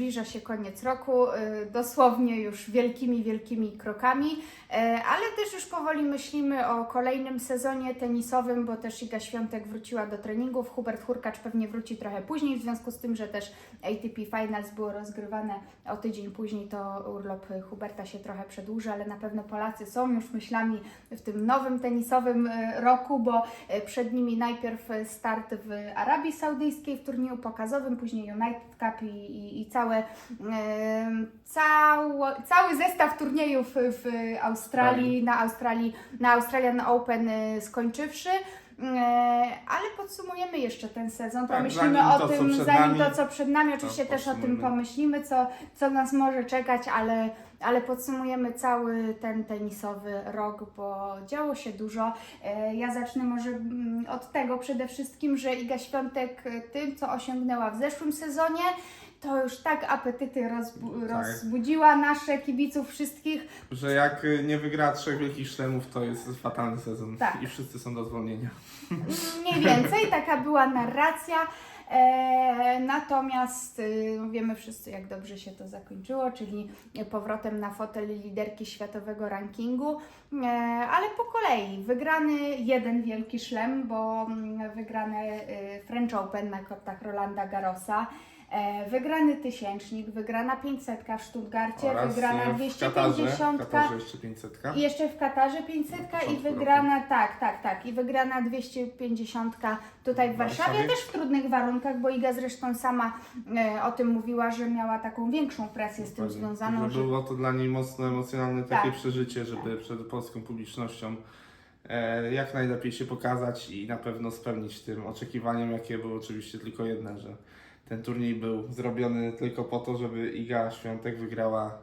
zbliża się koniec roku, y, dosłownie już wielkimi, wielkimi krokami, e, ale też już powoli myślimy o kolejnym sezonie tenisowym, bo też Iga Świątek wróciła do treningów, Hubert Hurkacz pewnie wróci trochę później, w związku z tym, że też ATP Finals było rozgrywane. O tydzień później, to urlop Huberta się trochę przedłuży, ale na pewno Polacy są już myślami w tym nowym tenisowym e, roku, bo przed nimi najpierw start w Arabii Saudyjskiej w turnieju pokazowym, później United Cup i, i, i całe, cało, cały zestaw turniejów w Australii, na Australii, na Australian Open e, skończywszy. E, Ale podsumujemy jeszcze ten sezon, Tak, pomyślimy zanim o to, tym, zanim nami, to co przed nami, oczywiście też o tym pomyślimy, co, co nas może czekać, ale, ale podsumujemy cały ten tenisowy rok, bo działo się dużo. E, Ja zacznę może mm, od tego przede wszystkim, że Iga Świątek e, tym, co osiągnęła w zeszłym sezonie, to już tak apetyty rozbu- Tak. rozbudziła nasze kibiców wszystkich. Że jak y, nie wygra trzech wielkich szlemów, to jest fatalny sezon Tak. i wszyscy są do zwolnienia. Mniej więcej taka była narracja. E, natomiast y, wiemy wszyscy, jak dobrze się to zakończyło, czyli powrotem na fotel liderki światowego rankingu. E, ale po kolei wygrany jeden wielki szlem, bo mm, wygrany y, French Open na kortach Rolanda Garrosa. E, wygrany tysięcznik, wygrana 500 w Stuttgarcie, Oraz wygrana y, w Katarze, 250. w Katarze jeszcze 500. I jeszcze w Katarze 500 i wygrana, tak, tak, tak, i wygrana 250 tutaj w W Warszawie, Warszawie. też w trudnych warunkach, bo Iga zresztą sama e, o tym mówiła, że miała taką większą presję z tym związaną, Że było to dla niej mocno emocjonalne takie Tak. przeżycie, żeby przed polską publicznością e, jak najlepiej się pokazać i na pewno spełnić tym oczekiwaniem, jakie było oczywiście tylko jedne, że ten turniej był zrobiony tylko po to, żeby Iga Świątek wygrała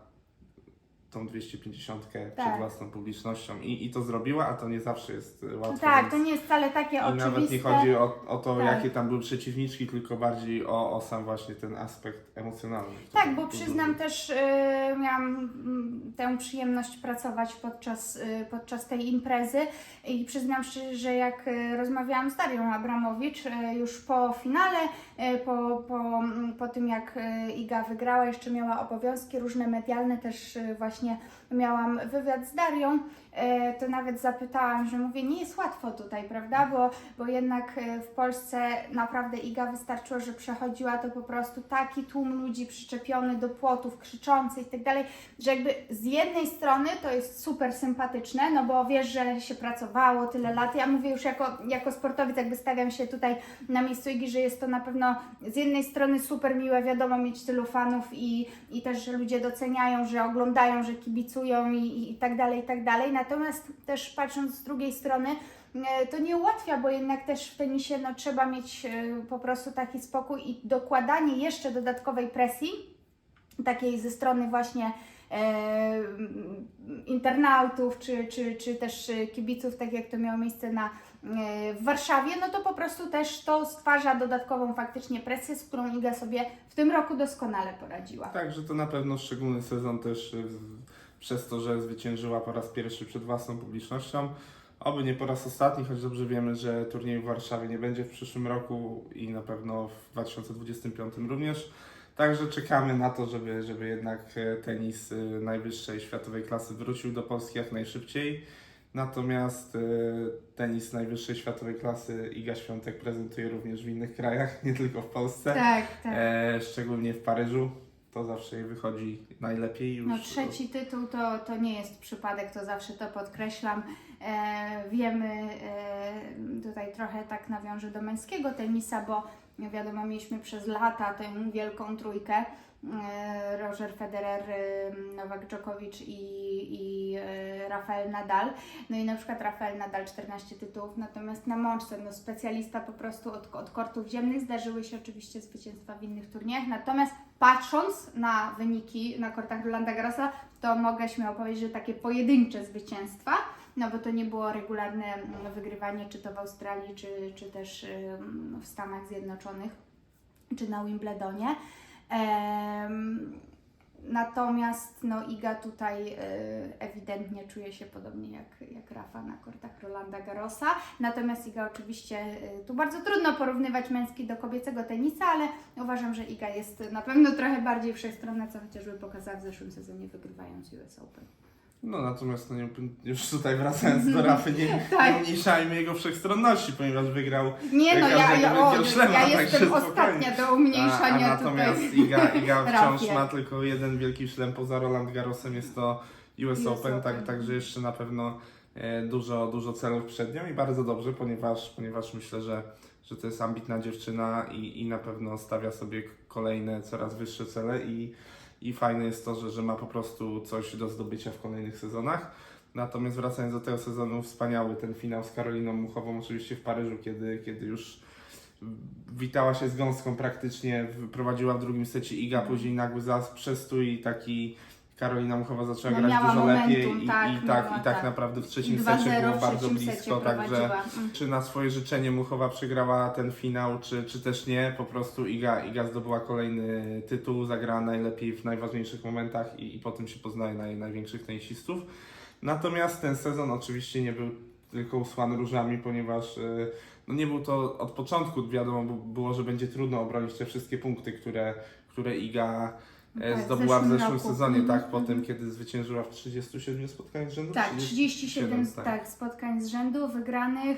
tą 250 przed Tak. własną publicznością I, i to zrobiła, a to nie zawsze jest łatwe. tak, więc... to nie jest wcale takie I oczywiste. nawet nie chodzi o, o to, Tak. jakie tam były przeciwniczki, tylko bardziej o, o sam właśnie ten aspekt emocjonalny. Tak, bo przyznam też, y, miałam mm, tę przyjemność pracować podczas, y, podczas tej imprezy i przyznam szczerze, że jak y, rozmawiałam z Darią Abramowicz y, już po finale, po, po, mm, po tym jak y, Iga wygrała, jeszcze miała obowiązki różne medialne, też y, właśnie miałam wywiad z Darią, y, to nawet zapytałam, że mówię, nie jest łatwo tutaj, prawda, bo, bo jednak y, w Polsce naprawdę Iga wystarczyło, że przechodziła to po prostu taki tłum ludzi przyczepiony do płotów, krzyczący i tak dalej, że jakby z jednej strony to jest super sympatyczne, no bo wiesz, że się pracowało tyle lat. Ja mówię już jako, jako sportowiec, jakby stawiam się tutaj na miejscu Igi, że jest to na pewno z jednej strony super miłe, wiadomo, mieć tylu fanów i, i też, że ludzie doceniają, że oglądają, że kibicują i, i, tak dalej, i tak dalej. Natomiast też patrząc z drugiej strony, e, to nie ułatwia, bo jednak też w tenisie no, trzeba mieć e, po prostu taki spokój i dokładanie jeszcze dodatkowej presji, takiej ze strony właśnie e, internautów, czy, czy, czy też e, kibiców, tak jak to miało miejsce na, e, w Warszawie, no to po prostu też to stwarza dodatkową faktycznie presję, z którą Iga sobie w tym roku doskonale poradziła. Tak, że to na pewno szczególny sezon też przez to, że zwyciężyła po raz pierwszy przed własną publicznością. Oby nie po raz ostatni, choć dobrze wiemy, że turniej w Warszawie nie będzie w przyszłym roku i na pewno w 2025 również. Także czekamy na to, żeby, żeby jednak e, tenis y, najwyższej światowej klasy wrócił do Polski jak najszybciej. Natomiast e, tenis najwyższej światowej klasy Iga Świątek prezentuje również w innych krajach, nie tylko w Polsce. Tak, tak. E, szczególnie w Paryżu. To zawsze jej wychodzi najlepiej już. No trzeci tytuł to, to nie jest przypadek, to zawsze to podkreślam. E, wiemy, e, tutaj trochę tak nawiążę do męskiego tenisa, bo wiadomo, mieliśmy przez lata tę wielką trójkę. E, Roger Federer, e, Nowak Djokovic i, i e, Rafael Nadal. No i na przykład Rafael Nadal 14 tytułów, natomiast na mączce, no specjalista po prostu od, od kortów ziemnych. Zdarzyły się oczywiście zwycięstwa w innych turniejach, natomiast patrząc na wyniki na kortach Rolanda Garrosa, to mogę śmiało powiedzieć, że takie pojedyncze zwycięstwa, no bo to nie było regularne wygrywanie, czy to w Australii, czy, czy też w Stanach Zjednoczonych, czy na Wimbledonie. Natomiast no, Iga tutaj e, ewidentnie czuje się podobnie jak, jak Rafa na kortach Rolanda Garrosa. Natomiast Iga oczywiście, e, tu bardzo trudno porównywać męski do kobiecego tenisa, ale uważam, że Iga jest na pewno trochę bardziej wszechstronna, co chociażby pokazała w zeszłym sezonie wygrywając US Open. No natomiast no, nie, już tutaj wracając do Rafy, nie, Tak. nie umniejszajmy jego wszechstronności, ponieważ wygrał Nie no, ja, ja, o, szlema, ja także jestem ostatnia do A, a umniejszania natomiast tutaj. Iga, Iga wciąż ma tylko jeden wielki szlem poza Roland Garrosem, jest to US, US Open, Tak, Open. także jeszcze na pewno e, dużo, dużo celów przed nią i bardzo dobrze, ponieważ, ponieważ myślę, że, że to jest ambitna dziewczyna i, i na pewno stawia sobie kolejne, coraz wyższe cele i, i fajne jest to, że, że ma po prostu coś do zdobycia w kolejnych sezonach. Natomiast wracając do tego sezonu, wspaniały ten finał z Karoliną Muchową, oczywiście w Paryżu, kiedy, kiedy już witała się z gąską praktycznie, prowadziła w drugim secie Iga, później nagły zas, przestój i taki Karolina Muchowa zaczęła No, grać dużo momentum, lepiej i, tak, i, tak, miała, i tak tak. naprawdę w trzecim 2-0 secie było w bardzo blisko, także. Mm. czy na swoje życzenie Muchowa przegrała ten finał, czy, czy też nie, po prostu Iga, Iga zdobyła kolejny tytuł, zagrała najlepiej w najważniejszych momentach i, i potem się poznaje naj, największych tenisistów. Natomiast ten sezon oczywiście nie był tylko usłany różami, ponieważ y, no nie był to od początku, wiadomo było, że będzie trudno obronić te wszystkie punkty, które, które Iga Tak, w zdobyła w zeszłym roku. sezonie, Mhm, tak, po tym, mhm. kiedy zwyciężyła w 37 spotkaniach z rzędu? Tak, 37 tak. tak, spotkań z rzędu wygranych.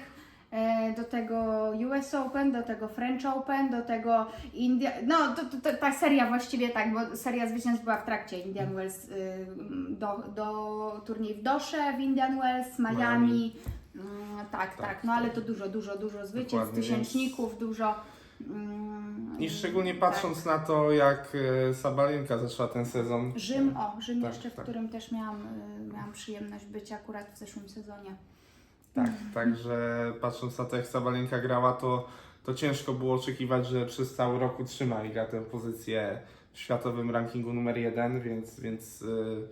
e, Do tego US Open, do tego French Open, do tego India. No, to, to, to, ta seria właściwie tak, bo seria zwycięstw była w trakcie Indian Wells, y, do, do turniej w Dosze w Indian Wells, Miami. Miami. Mm, tak, tak, Tak, no ale tak. to dużo, dużo, dużo zwycięstw, tysięczników, dużo. Mm, I szczególnie tak. patrząc na to, jak e, Sabalenka zaczęła ten sezon. Rzym, o, Rzym Tak, jeszcze, w tak. którym też miałam, y, miałam przyjemność być akurat w zeszłym sezonie. Tak, także patrząc na to, jak Sabalenka grała, to, to ciężko było oczekiwać, że przez cały rok utrzyma Iga tę pozycję w światowym rankingu numer jeden, więc, więc y,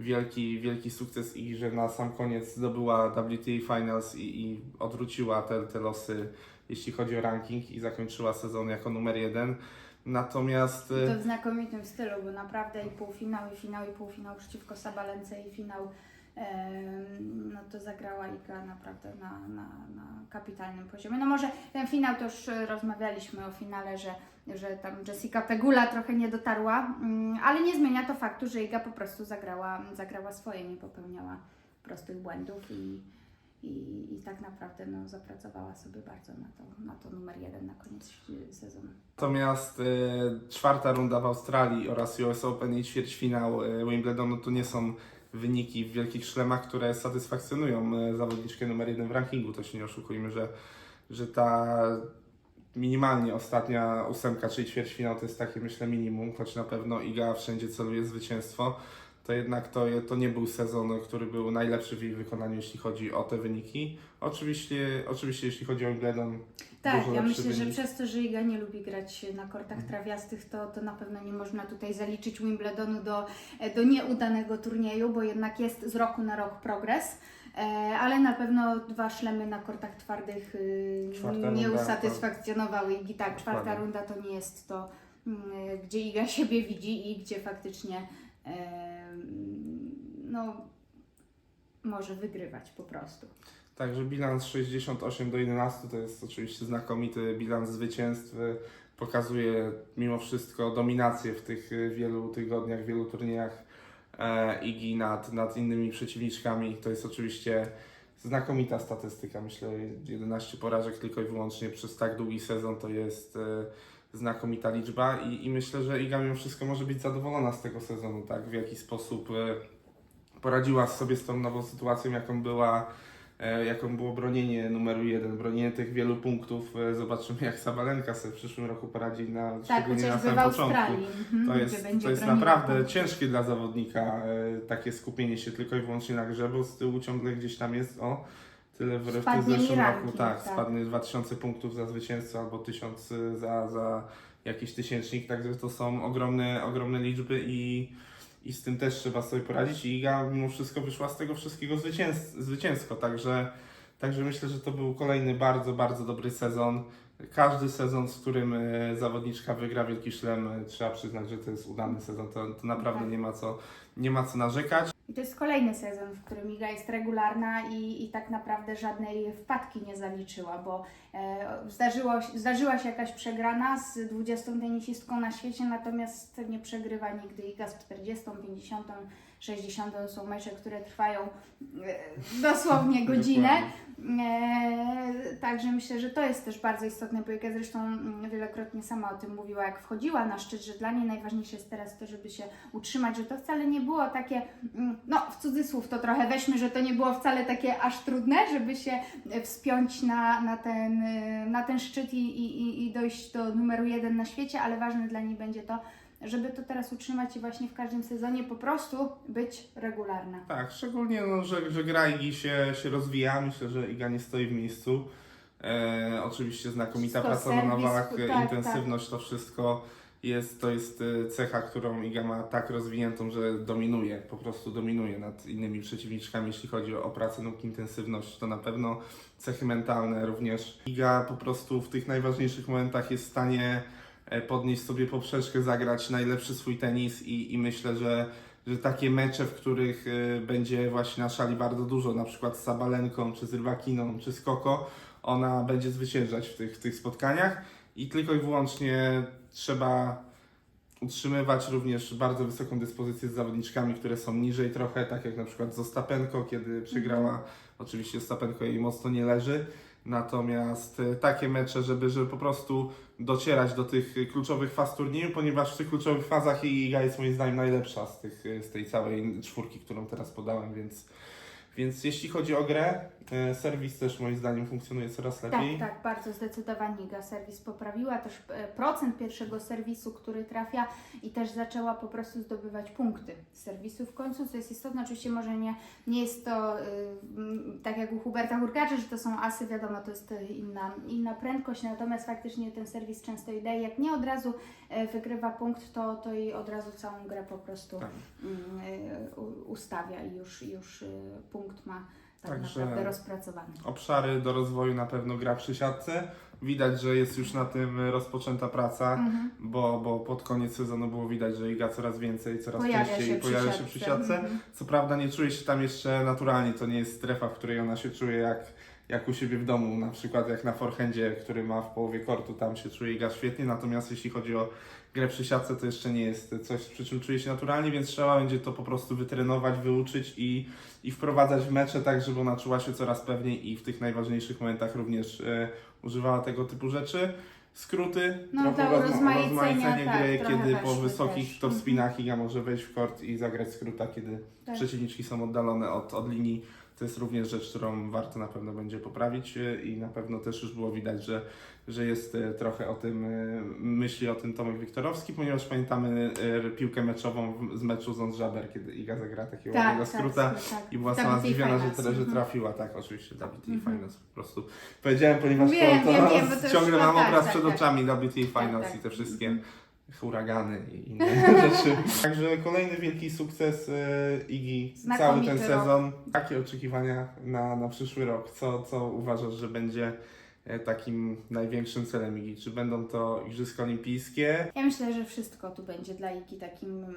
wielki, wielki sukces i że na sam koniec zdobyła WTA Finals i, i odwróciła te, te losy, jeśli chodzi o ranking i zakończyła sezon jako numer jeden. Natomiast y, To w znakomitym stylu, bo naprawdę i półfinał, i finał, i półfinał przeciwko Sabalence, i finał, no to zagrała Iga naprawdę na, na, na kapitalnym poziomie. No może ten finał to już e, rozmawialiśmy o finale, że, że tam Jessica Pegula trochę nie dotarła, mm, ale nie zmienia to faktu, że Iga po prostu zagrała, zagrała swoje, nie popełniała prostych błędów i, i, i tak naprawdę no, zapracowała sobie bardzo na to, na to numer jeden na koniec sezonu. Natomiast e, czwarta runda w Australii oraz US Open i ćwierćfinał e, Wimbledonu to nie są wyniki w wielkich szlemach, które satysfakcjonują e, zawodniczkę numer jeden w rankingu. To się nie oszukujmy, że, że ta minimalnie ostatnia ósemka, czyli ćwierćfinał to jest takie myślę minimum, choć na pewno Iga wszędzie celuje zwycięstwo. To jednak to, to nie był sezon, który był najlepszy w jej wykonaniu, jeśli chodzi o te wyniki. Oczywiście, oczywiście jeśli chodzi o Wimbledon, Tak, ja myślę, że wynik. przez to, że Iga nie lubi grać na kortach trawiastych, to, to na pewno nie można tutaj zaliczyć Wimbledonu do, do nieudanego turnieju, bo jednak jest z roku na rok progres. E, ale na pewno dwa szlemy na kortach twardych y, Czwarta nie runda, usatysfakcjonowały Igi. Tak, czwarta runda to nie jest to, mm, gdzie Iga siebie widzi i gdzie faktycznie no, może wygrywać po prostu. Także bilans 68 do 11 to jest oczywiście znakomity bilans zwycięstw. Pokazuje mimo wszystko dominację w tych y, wielu tygodniach, wielu turniejach e, Igi nad, nad innymi przeciwniczkami. To jest oczywiście znakomita statystyka. Myślę, 11 porażek tylko i wyłącznie przez tak długi sezon to jest e, znakomita liczba i, i myślę, że Iga mimo wszystko może być zadowolona z tego sezonu, tak? W jaki sposób e, poradziła sobie z tą nową sytuacją, jaką była e, jaką było bronienie numeru jeden, bronienie tych wielu punktów. E, Zobaczymy, jak Sabalenka sobie w przyszłym roku poradzi, na, Tak, szczególnie na samym początku. Mhm, To jest, to jest naprawdę punktów. ciężkie dla zawodnika, takie skupienie się tylko i wyłącznie na grze, bo z tyłu ciągle gdzieś tam jest o tyle w, w zeszłym ranking, roku. Tak, tak. spadnie 2000 punktów za zwycięstwo albo 1000 za, za jakiś tysięcznik, także to są ogromne, ogromne liczby i, i z tym też trzeba sobie poradzić. I Iga mimo wszystko wyszła z tego wszystkiego zwycięs- zwycięsko, także, także myślę, że to był kolejny bardzo, bardzo dobry sezon. każdy sezon, z którym e, zawodniczka wygra Wielki Szlem, e, trzeba przyznać, że to jest udany sezon. To, to naprawdę Tak. nie ma co, nie ma co narzekać. I to jest kolejny sezon, w którym Iga jest regularna i, i tak naprawdę żadnej wpadki nie zaliczyła, bo e, zdarzyło, zdarzyła się jakaś przegrana z 20 tenisistką na świecie, natomiast nie przegrywa nigdy Iga z 40, 50, 60. To są mecze, które trwają e, dosłownie godzinę. E, także myślę, że to jest też bardzo istotne, bo Iga zresztą wielokrotnie sama o tym mówiła, jak wchodziła na szczyt, że dla niej najważniejsze jest teraz to, żeby się utrzymać, że to wcale nie było takie, mm, no w cudzysłów to trochę weźmy, że to nie było wcale takie aż trudne, żeby się wspiąć na, na, ten, na ten szczyt i, i- i dojść do numeru jeden na świecie, ale ważne dla niej będzie to, żeby to teraz utrzymać i właśnie w każdym sezonie po prostu być regularna. Tak, szczególnie, no, że, że gra Igi się, się rozwija. Myślę, że Iga nie stoi w miejscu. E, oczywiście znakomita Wszystko, praca na serwis, walach, tak, intensywność, to wszystko jest, to jest e, cecha, którą Iga ma tak rozwiniętą, że dominuje, po prostu dominuje nad innymi przeciwniczkami, jeśli chodzi o pracę nóg, intensywność, to na pewno cechy mentalne również. Iga po prostu w tych najważniejszych momentach jest w stanie podnieść sobie poprzeczkę, zagrać najlepszy swój tenis i, i myślę, że że takie mecze, w których y, będzie właśnie na szali bardzo dużo, na przykład z Sabalenką, czy z Rybakiną, czy z Koko, ona będzie zwyciężać w tych, w tych spotkaniach. I tylko i wyłącznie trzeba utrzymywać również bardzo wysoką dyspozycję z zawodniczkami, które są niżej trochę, tak jak na przykład z Ostapenko, kiedy przegrała, oczywiście Ostapenko jej mocno nie leży, natomiast y, takie mecze, żeby, żeby po prostu docierać do tych kluczowych faz turnieju, ponieważ w tych kluczowych fazach Iga jest moim zdaniem najlepsza z, tych, y, z tej całej czwórki, którą teraz podałem, więc, więc jeśli chodzi o grę, y, serwis też moim zdaniem funkcjonuje coraz lepiej. Tak, tak, bardzo zdecydowanie Iga serwis poprawiła, też e, procent pierwszego serwisu, który trafia i też zaczęła po prostu zdobywać punkty z serwisu w końcu, co jest istotne, oczywiście może nie, nie jest to y, mm, tak jak u Huberta Hurkacza, że to są asy, wiadomo, to jest e, inna, inna prędkość, natomiast faktycznie ten serwis często i daje, jak nie od razu e, wygrywa punkt, to, to i od razu całą grę po prostu Tak. mm, e, u- ustawia i już, już e, punkt ma tak Także- naprawdę rozpracowany. Obszary do rozwoju na pewno gra przy siatce. Widać, że jest już na tym rozpoczęta praca, Mhm. bo, bo pod koniec sezonu było widać, że Iga coraz więcej, coraz Pojawia częściej się pojawia się siatce. przy siatce. Mhm. Co prawda nie czuje się tam jeszcze naturalnie, to nie jest strefa, w której ona się czuje jak, jak u siebie w domu, na przykład jak na forehandzie, który ma w połowie kortu, tam się czuje Iga świetnie, natomiast jeśli chodzi o grę przy siatce, to jeszcze nie jest coś, przy czym czuje się naturalnie, więc trzeba będzie to po prostu wytrenować, wyuczyć i, i wprowadzać w mecze tak, żeby ona czuła się coraz pewniej i w tych najważniejszych momentach również e, używała tego typu rzeczy. Skróty, No, trochę to urozmaicenia, rozmaicenie tak, gry, kiedy po wysokich też. top Mhm. spinach Iga może wejść w kort i zagrać skróta, kiedy Tak. przeciwniczki są oddalone od, od linii. To jest również rzecz, którą warto na pewno będzie poprawić e, i na pewno też już było widać, że, że jest e, trochę o tym, e, myśli o tym Tomek Wiktorowski, ponieważ pamiętamy piłkę meczową z meczu z Żaber, kiedy Iga zagrała takiego ładnego skróta. tak. I była sama zdziwiona, że, że Mhm. trafiła, tak, oczywiście, WTA Mhm. Finals po prostu. Powiedziałem, ponieważ Wiem, to, to wiem, to ciągle mam tak, obraz tak, przed tak. oczami WTA Finals tak. i te wszystkie huragany i inne rzeczy. Także kolejny wielki sukces e, Igi, cały ten sezon. Jakie oczekiwania na, na przyszły rok? Co, co uważasz, że będzie takim największym celem Igi? Czy będą to Igrzyska Olimpijskie? Ja myślę, że wszystko tu będzie dla Igi takim y,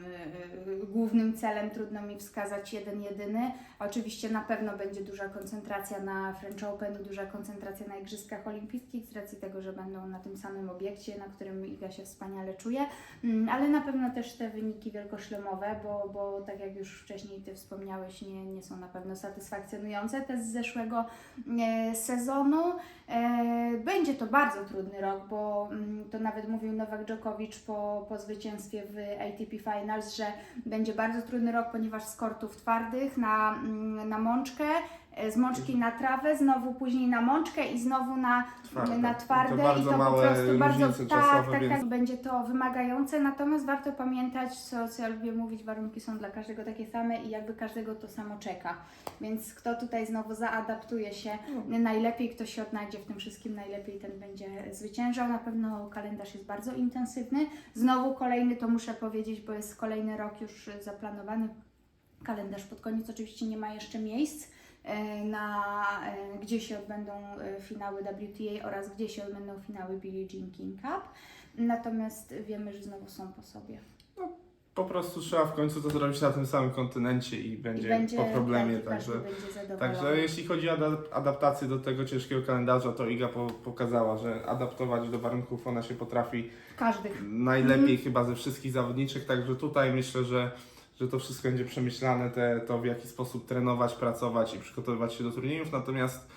y, głównym celem. Trudno mi wskazać jeden jedyny. Oczywiście na pewno będzie duża koncentracja na French Open duża koncentracja na Igrzyskach Olimpijskich z racji tego, że będą na tym samym obiekcie, na którym Iga się wspaniale czuje. Mm, Ale na pewno też te wyniki wielkoszlemowe, bo, bo tak jak już wcześniej Ty wspomniałeś, nie, nie są na pewno satysfakcjonujące. Te z zeszłego e, sezonu. E, Będzie to bardzo trudny rok, bo mm, to nawet mówił Nowak Djokovic po, po zwycięstwie w ATP Finals, że będzie bardzo trudny rok, ponieważ z kortów twardych na, mm, na mączkę, z mączki na trawę, znowu później na mączkę i znowu na Twarde. na twarde I to bardzo i to po prostu bardzo tak, czasowe, tak, więc- tak, będzie to wymagające, natomiast warto pamiętać, co, co ja lubię mówić, warunki są dla każdego takie same i jakby każdego to samo czeka. Więc kto tutaj znowu zaadaptuje się najlepiej, kto się odnajdzie w tym wszystkim najlepiej, ten będzie zwyciężał. Na pewno kalendarz jest bardzo intensywny. Znowu kolejny, to muszę powiedzieć, bo jest kolejny rok już zaplanowany. Kalendarz pod koniec oczywiście nie ma jeszcze miejsc, e, na e, gdzie się odbędą e, finały WTA oraz gdzie się odbędą finały Billie Jean King Cup. Natomiast wiemy, że znowu są po sobie. Po prostu trzeba w końcu to zrobić na tym samym kontynencie i będzie, I będzie po problemie. tak, także, także jeśli chodzi o ada- adaptację do tego ciężkiego kalendarza, to Iga po, pokazała, że adaptować do warunków ona się potrafi Każdy. najlepiej chyba ze wszystkich zawodniczek, także tutaj myślę, że, że to wszystko będzie przemyślane, te, to w jaki sposób trenować, pracować i przygotowywać się do turniejów, natomiast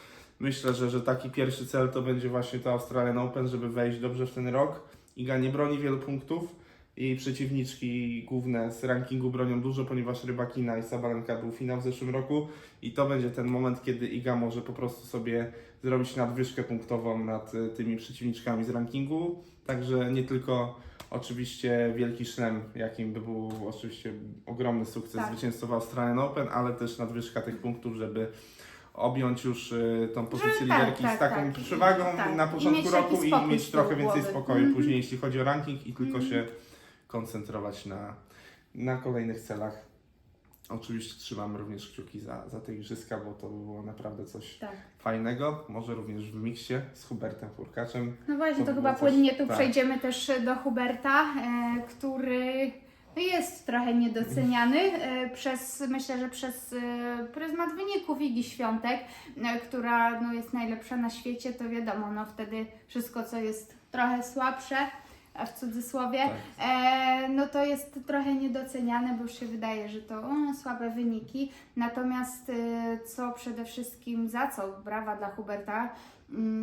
myślę, że, że taki pierwszy cel to będzie właśnie to Australian Open, żeby wejść dobrze w ten rok. Iga nie broni wielu punktów, jej przeciwniczki główne z rankingu bronią dużo, ponieważ Rybakina i Sabalenka był finał w zeszłym roku i to będzie ten moment, kiedy Iga może po prostu sobie zrobić nadwyżkę punktową nad y, tymi przeciwniczkami z rankingu, także nie tylko Oczywiście wielki szlem, jakim by był oczywiście ogromny sukces Tak. zwycięstwa w Australian Open, ale też nadwyżka tych punktów, żeby objąć już y, tą pozycję tak, liderki tak, z taką tak. przewagą Tak. na I początku mieć roku i mieć trochę więcej głowy. spokoju Mhm. później, jeśli chodzi o ranking i tylko Mhm. się koncentrować na, na kolejnych celach. Oczywiście trzymam również kciuki za, za te igrzyska, bo to by było naprawdę coś Tak. fajnego. Może również w miksie z Hubertem Hurkaczem. No właśnie, To to, chyba coś- płynnie tu tak. przejdziemy też do Huberta, e, który jest trochę niedoceniany e, przez, myślę, że przez e, pryzmat wyników Igi Świątek, e, która no, jest najlepsza na świecie, to wiadomo, no wtedy wszystko, co jest trochę słabsze, w cudzysłowie, Tak. e, no to jest trochę niedoceniane, bo już się wydaje, że to o, słabe wyniki. Natomiast e, co przede wszystkim, za co brawa dla Huberta,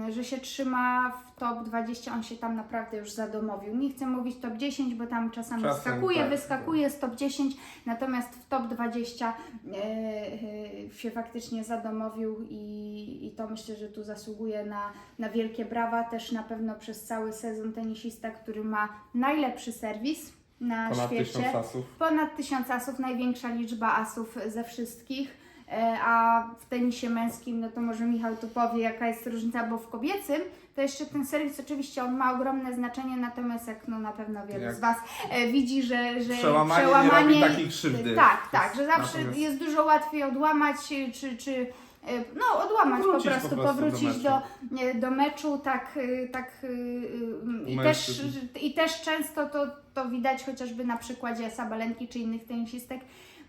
że się trzyma w top 20, on się tam naprawdę już zadomowił. Nie chcę mówić top 10, bo tam czasami Czasem skakuje, tak, wyskakuje z top 10, natomiast w top 20 e, e, się faktycznie zadomowił i, i to myślę, że tu zasługuje na, na wielkie brawa. Też na pewno przez cały sezon tenisista, który ma najlepszy serwis na Ponad świecie. tysiąc asów. Ponad tysiąc asów, największa liczba asów ze wszystkich. E, A w tenisie męskim, no to może Michał tu powie, jaka jest różnica, bo w kobiecym to jeszcze ten serwis oczywiście on ma ogromne znaczenie, natomiast jak no na pewno wielu Jak- z Was e, widzi, że, że Przełamanie, nie robi takiej krzywdy. tak, tak, że zawsze Natomiast- jest dużo łatwiej odłamać, y, czy, czy y, no odłamać po Powrócić po prostu do powrócić meczu. do, do meczu, tak, tak i, też, mężczyzn. i też często to, to widać chociażby na przykładzie Sabalenki czy innych tenisistek.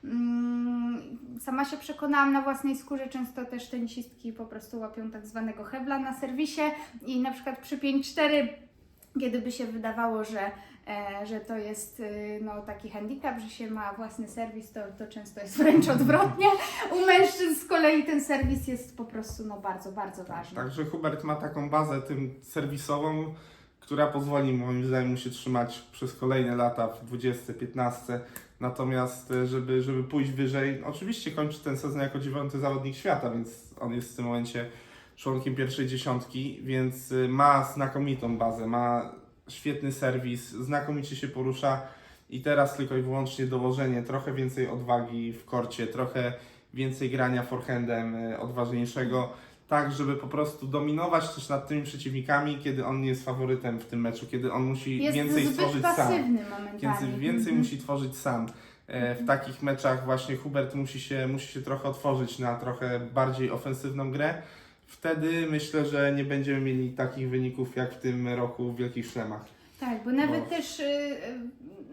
Mm, Sama się przekonałam na własnej skórze, często też tenisistki po prostu łapią tak zwanego hebla na serwisie i na przykład przy 5-4 kiedy by się wydawało, że, e, że to jest y, no, taki handicap, że się ma własny serwis, to, to często jest wręcz odwrotnie. U mężczyzn z kolei ten serwis jest po prostu no, bardzo, bardzo ważny. Także Hubert ma taką bazę tym serwisową, która pozwoli moim zdaniem mu się trzymać przez kolejne lata w 20, 15. Natomiast e, żeby, żeby pójść wyżej, oczywiście kończy ten sezon jako dziewiąty zawodnik świata, więc on jest w tym momencie członkiem pierwszej dziesiątki, więc y, ma znakomitą bazę, ma świetny serwis, znakomicie się porusza i teraz tylko i wyłącznie dołożenie trochę więcej odwagi w korcie, trochę więcej grania forehandem y, odważniejszego, tak żeby po prostu dominować też nad tymi przeciwnikami, kiedy on nie jest faworytem w tym meczu, kiedy on musi jest więcej zbyt stworzyć sam. momentami. Więcej, więcej Mhm. musi tworzyć sam. E, W takich meczach właśnie Hubert musi się, musi się trochę otworzyć na trochę bardziej ofensywną grę. Wtedy myślę, że nie będziemy mieli takich wyników jak w tym roku w Wielkich Szlemach. Tak, bo nawet Bo- też y,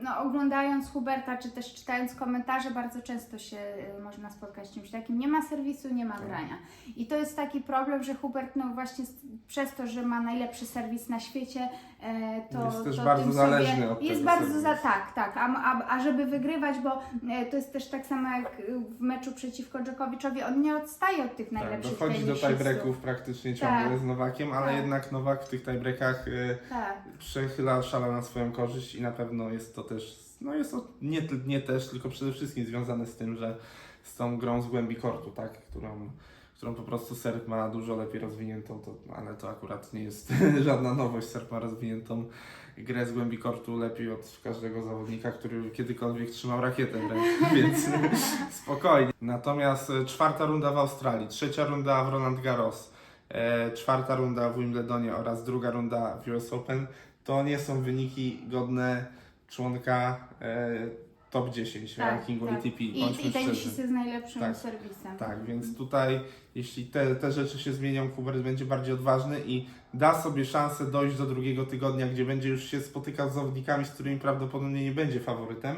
no, oglądając Huberta, czy też czytając komentarze, bardzo często się y, można spotkać z czymś takim. Nie ma serwisu, nie ma Tak. grania. I to jest taki problem, że Hubert, no właśnie z- przez to, że ma najlepszy serwis na świecie, e, to Jest też to bardzo tym zależny sobie, od Jest tego bardzo serwisu. za tak, tak. A, a, a żeby wygrywać, bo e, to jest też tak samo jak y, w meczu przeciwko Dżokowiczowi, on nie odstaje od tych Tak, najlepszych dochodzi do tenisistów. tiebreaków praktycznie ciągle Tak. z Nowakiem, ale Tak. jednak Nowak w tych tiebreakach y, Tak. przechyla szale na swoją korzyść i na pewno jest to też, no jest to nie, nie też, tylko przede wszystkim związane z tym, że z tą grą z głębi kortu, tak, którą, którą po prostu Serb ma dużo lepiej rozwiniętą, to, ale to akurat nie jest żadna nowość, Serb ma rozwiniętą grę z głębi kortu lepiej od każdego zawodnika, który kiedykolwiek trzymał rakietę w ręku, więc spokojnie. Natomiast e, czwarta runda w Australii, trzecia runda w Roland Garros, e, czwarta runda w Wimbledonie oraz druga runda w US Open, to nie są wyniki godne członka e, top 10 Tak, rankingu tak. ATP, I, i tenis szczerzy. jest najlepszym Tak. serwisem. Tak, więc tutaj jeśli te, te rzeczy się zmienią, Hubert będzie bardziej odważny i da sobie szansę dojść do drugiego tygodnia, gdzie będzie już się spotykał z zawodnikami, z którymi prawdopodobnie nie będzie faworytem,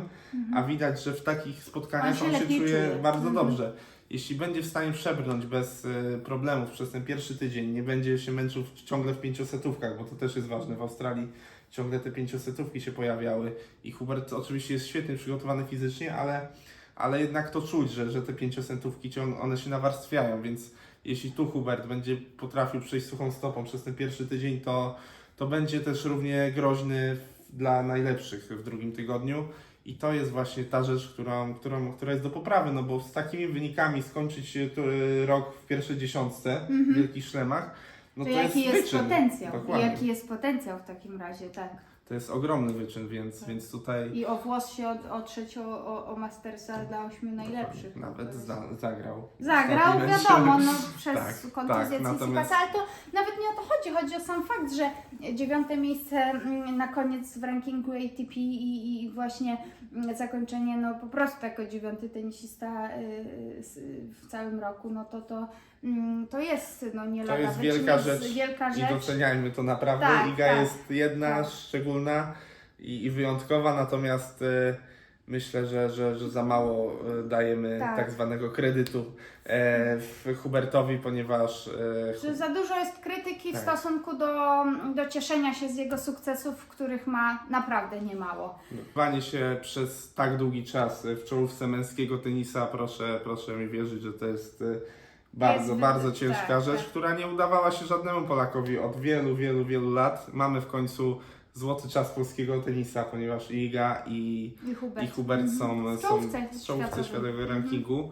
a widać, że w takich spotkaniach Mhm. On on się się, lepiej czuje, czuje. bardzo Mhm. dobrze. Jeśli będzie w stanie przebrnąć bez y, problemów przez ten pierwszy tydzień, nie będzie się męczył ciągle w pięciosetówkach, bo to też jest ważne. W Australii ciągle te pięciosetówki się pojawiały i Hubert oczywiście jest świetnie przygotowany fizycznie, ale, ale jednak to czuć, że, że te pięciocentówki ciąg- one się nawarstwiają, więc jeśli tu Hubert będzie potrafił przejść suchą stopą przez ten pierwszy tydzień, to, to będzie też równie groźny dla najlepszych w drugim tygodniu. I to jest właśnie ta rzecz, którą, którą, która jest do poprawy, no bo z takimi wynikami skończyć e, rok w pierwszej dziesiątce w wielkich szlemach, no to, to, jaki jest, wyczyn. potencjał? Dokładnie. Jaki jest potencjał w takim razie, tak. To jest ogromny wyczyn, więc, Tak. więc tutaj I o włos się od, o, o, o Mastersa dla ośmiu najlepszych. nawet za, zagrał. Zagrał, wiadomo, no, przez Tak, kontuzję tak, natomiast- ale to nawet nie o to chodzi. Chodzi o sam fakt, że dziewiąte miejsce mm, na koniec w rankingu ATP i, i właśnie mm, zakończenie, no po prostu jako dziewiąty tenisista y, s- w całym roku, no to to, to jest no nie To lada jest wyczyn, wielka rzecz wielka I rzecz. doceniajmy to naprawdę. Tak, Iga tak. jest jedna, Tak. szczególna i, i wyjątkowa, natomiast e, myślę, że, że, że za mało e, dajemy tak, Tak. zwanego kredytu e, w Hubertowi, ponieważ e, Że za dużo jest krytyki w Tak. stosunku do, do cieszenia się z jego sukcesów, których ma naprawdę niemało. Chowanie się przez tak długi czas w czołówce męskiego tenisa, proszę, proszę mi wierzyć, że to jest e, bardzo, bardzo ciężka tak, rzecz, tak. która nie udawała się żadnemu Polakowi od wielu, wielu, wielu lat. Mamy w końcu złoty czas polskiego tenisa, ponieważ Iga i, I Hubert. i Hubert są, Mhm. W są czołówce w czołówce światowego Mhm. rankingu.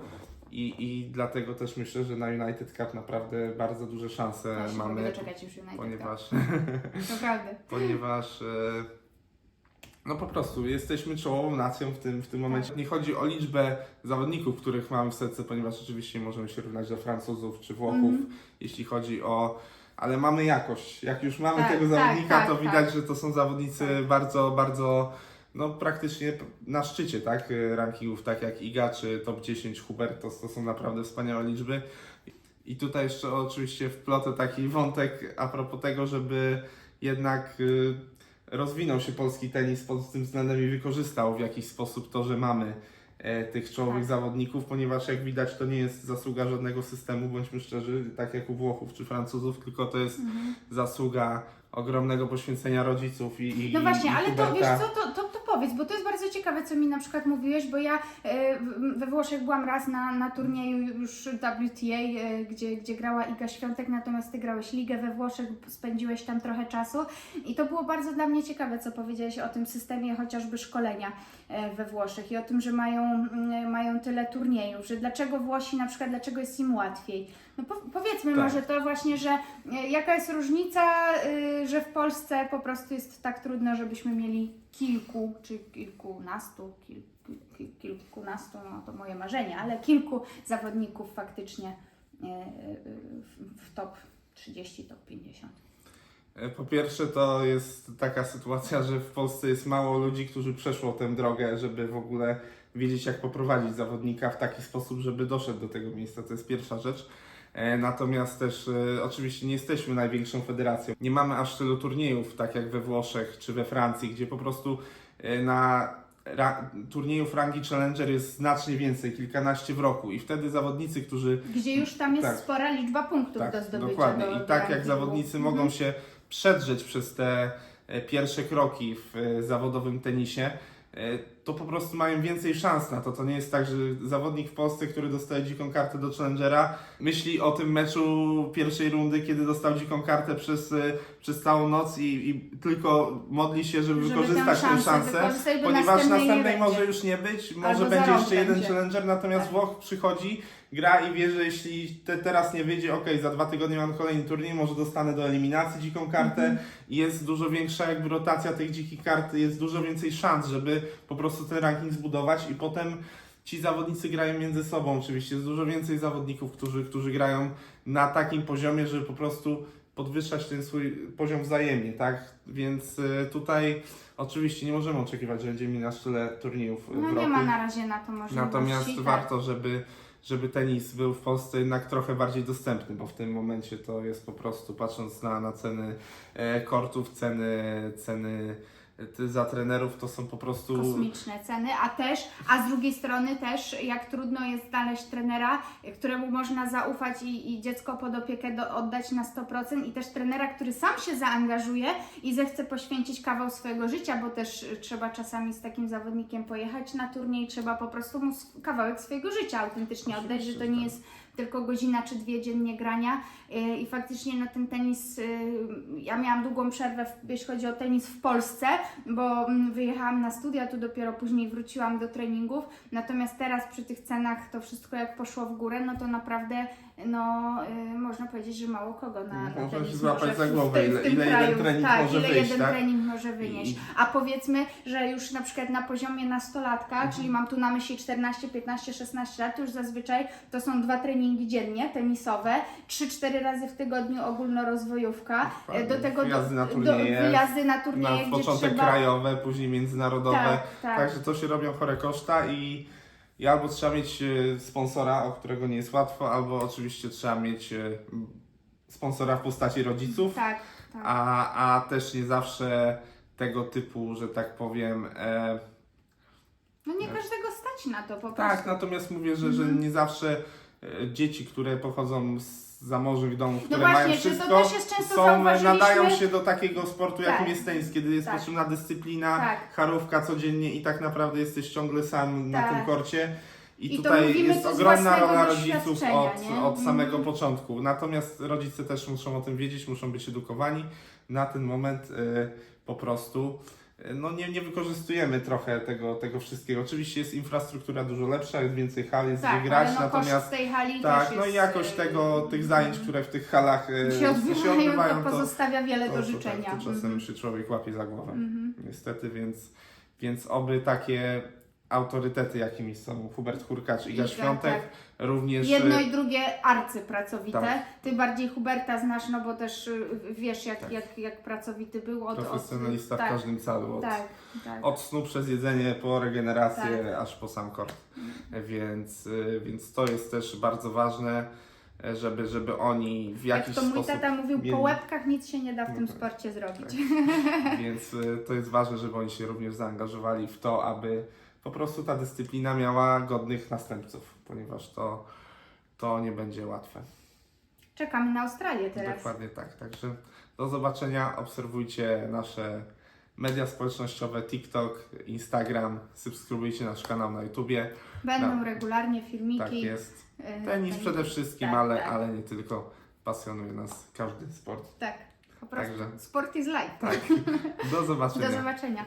I, I dlatego też myślę, że na United Cup naprawdę bardzo duże szanse Ja się nie mogę mamy, doczekać już United ponieważ ponieważ e, no po prostu jesteśmy czołową nacją w tym, w tym momencie. Nie chodzi o liczbę zawodników, których mamy w serce, ponieważ oczywiście nie możemy się równać do Francuzów czy Włochów, Mhm. jeśli chodzi o. Ale mamy jakość. Jak już mamy Tak, tego tak, zawodnika, tak, to tak. widać, że to są zawodnicy Tak. bardzo, bardzo. No praktycznie na szczycie tak, rankingów, tak jak Iga czy top 10 Hubert, to, to są naprawdę wspaniałe liczby. I tutaj jeszcze oczywiście wplotę taki wątek a propos tego, żeby jednak y, rozwinął się polski tenis pod tym względem i wykorzystał w jakiś sposób to, że mamy e, tych czołowych Tak. zawodników, ponieważ jak widać to nie jest zasługa żadnego systemu, bądźmy szczerzy, tak jak u Włochów czy Francuzów, tylko to jest Mhm. zasługa ogromnego poświęcenia rodziców i, i No właśnie, i ale to wiesz co, to, to, to powiedz, bo to jest bardzo ciekawe, co mi na przykład mówiłeś, bo ja e, we Włoszech byłam raz na, na turnieju już WTA, e, gdzie, gdzie grała Iga Świątek, natomiast ty grałeś ligę we Włoszech, spędziłeś tam trochę czasu i to było bardzo dla mnie ciekawe, co powiedziałeś o tym systemie chociażby szkolenia e, we Włoszech i o tym, że mają, mają tyle turniejów, że dlaczego Włosi na przykład, dlaczego jest im łatwiej. No po, powiedzmy Tak. może to właśnie, że e, jaka jest różnica, y, że w Polsce po prostu jest tak trudno, żebyśmy mieli kilku czy kilkunastu, kil, kil, kilkunastu, no to moje marzenie, ale kilku zawodników faktycznie e, w, w top 30, top 50. E, Po pierwsze, to jest taka sytuacja, że w Polsce jest mało ludzi, którzy przeszło tę drogę, żeby w ogóle wiedzieć, jak poprowadzić zawodnika w taki sposób, żeby doszedł do tego miejsca. To jest pierwsza rzecz. E, Natomiast też e, oczywiście nie jesteśmy największą federacją. Nie mamy aż tylu turniejów, tak jak we Włoszech czy we Francji, gdzie po prostu e, na ra- turniejów rangi Challenger jest znacznie więcej, kilkanaście w roku. I wtedy zawodnicy, którzy Gdzie już tam jest Tak. spora liczba punktów do tak, zdobycia. dokładnie. Do, I do tak jak zawodnicy Mhm. mogą się przedrzeć przez te pierwsze kroki w zawodowym tenisie, to po prostu mają więcej szans na to. To nie jest tak, że zawodnik w Polsce, który dostaje dziką kartę do Challengera, myśli o tym meczu pierwszej rundy, kiedy dostał dziką kartę przez, e, przez całą noc i, i tylko modli się, żeby, Żeby wykorzystać tę tę szansę szansę, wykorzystać, bo ponieważ następnej nie następnej będzie. może już nie być, może Albo za będzie rok jeszcze jeden będzie. Challenger, natomiast Tak. Włoch przychodzi, gra i wie, że jeśli te, teraz nie wyjdzie, ok, za dwa tygodnie mam kolejny turniej, może dostanę do eliminacji dziką kartę Mhm. jest dużo większa jakby rotacja tych dzikich kart, jest dużo więcej szans, żeby po prostu ten ranking zbudować i potem ci zawodnicy grają między sobą oczywiście, jest dużo więcej zawodników, którzy, którzy grają na takim poziomie, że po prostu podwyższać ten swój poziom wzajemnie, tak? Więc y, tutaj oczywiście nie możemy oczekiwać, że będziemy mieli na szczele turniejów w No roku. nie ma na razie na to możliwości. Natomiast tak. warto, żeby, żeby tenis był w Polsce jednak trochę bardziej dostępny, bo w tym momencie to jest po prostu, patrząc na, na ceny e, kortów, ceny, ceny ty- za trenerów, to są po prostu... kosmiczne ceny, a też, a z drugiej strony też jak trudno jest znaleźć trenera, któremu można zaufać i, i dziecko pod opiekę do, oddać na 100% i też trenera, który sam się zaangażuje i zechce poświęcić kawał swojego życia, bo też y, trzeba czasami z takim zawodnikiem pojechać na turniej, trzeba po prostu mu kawałek swojego życia autentycznie oddać, że to nie tak. jest tylko godzina czy dwie dziennie grania. Y, i faktycznie no, ten tenis, y, ja miałam długą przerwę, jeśli chodzi o tenis w Polsce, bo mm, wyjechałam na studia, tu dopiero później wróciłam do treningów, natomiast teraz przy tych cenach to wszystko jak poszło w górę, no to naprawdę no, y, można powiedzieć, że mało kogo na, na Można tenis się złapać może za w- głowę, w, tym- ile- w tym ile jeden kraju, trening tak, może ile wyjść, jeden tak? trening może wynieść. A powiedzmy, że już na przykład na poziomie nastolatka, Mhm. czyli mam tu na myśli 14, 15, 16 lat, to już zazwyczaj to są dwa treningi dziennie tenisowe, 3-4 razy w tygodniu ogólnorozwojówka, Dokładnie. do tego Wyjazdy na do, turnieje, wyjazdy na Na turnieje, gdzie początek trzeba... krajowe, później międzynarodowe. Tak, tak. Także to się robią chore koszta i, i albo trzeba mieć e, sponsora, o którego nie jest łatwo, albo oczywiście trzeba mieć e, sponsora w postaci rodziców, tak, tak. a, a też nie zawsze tego typu, że tak powiem. E, No nie każdego stać na to po prostu. tak, natomiast mówię, że, że Mhm. nie zawsze e, dzieci, które pochodzą z zamożnych domów, No które właśnie, mają czy to wszystko, też jest często są, zauważyliśmy- nadają się do takiego sportu, jakim Tak. jest tenis, kiedy jest Tak. potrzebna dyscyplina, Tak. charówka codziennie i tak naprawdę jesteś ciągle sam na Tak. tym korcie. I, I to tutaj mówimy jest tu z ogromna własnego rola rodziców doświadczenia, od, nie? od samego Mhm. początku. Natomiast rodzice też muszą o tym wiedzieć, muszą być edukowani. Na ten moment y, po prostu no nie, nie wykorzystujemy trochę tego, tego wszystkiego. Oczywiście jest infrastruktura dużo lepsza, jest więcej hal, jest Tak, gdzie grać, no natomiast tej hali tak, też no i jakość y, tego, tych zajęć, które w tych halach y, się odbywają, to to, pozostawia wiele to, do to, życzenia. tak, to czasem Mhm. się człowiek łapie za głowę. Mhm. Niestety, więc, więc oby takie autorytety, jakimi są Hubert Hurkacz i Iga Iga, Świątek, tak. również Jedno y, i drugie arcypracowite. Tak. Ty bardziej Huberta znasz, no bo też y, wiesz jak, Tak. jak, jak pracowity był od... profesjonalista od, w tak, każdym calu. Od, Tak, tak. od snu przez jedzenie po regenerację, Tak. aż po sam kort. Więc, y, więc to jest też bardzo ważne, żeby, żeby oni w Jak jakiś to mój sposób tata mówił, mieli- po łebkach nic się nie da w tym Mhm. sporcie zrobić. Więc y, to jest ważne, żeby oni się również zaangażowali w to, aby po prostu ta dyscyplina miała godnych następców, ponieważ to, to nie będzie łatwe. Czekamy na Australię teraz. Dokładnie tak. Także do zobaczenia. Obserwujcie nasze media społecznościowe, TikTok, Instagram. Subskrybujcie nasz kanał na YouTubie. Będą No. regularnie filmiki. Tak jest. y, Tenis ten- przede wszystkim, tak, ale, tak. ale nie tylko. Pasjonuje nas każdy sport. Tak, po prostu Także- sport is life. Tak. Do zobaczenia. Do zobaczenia.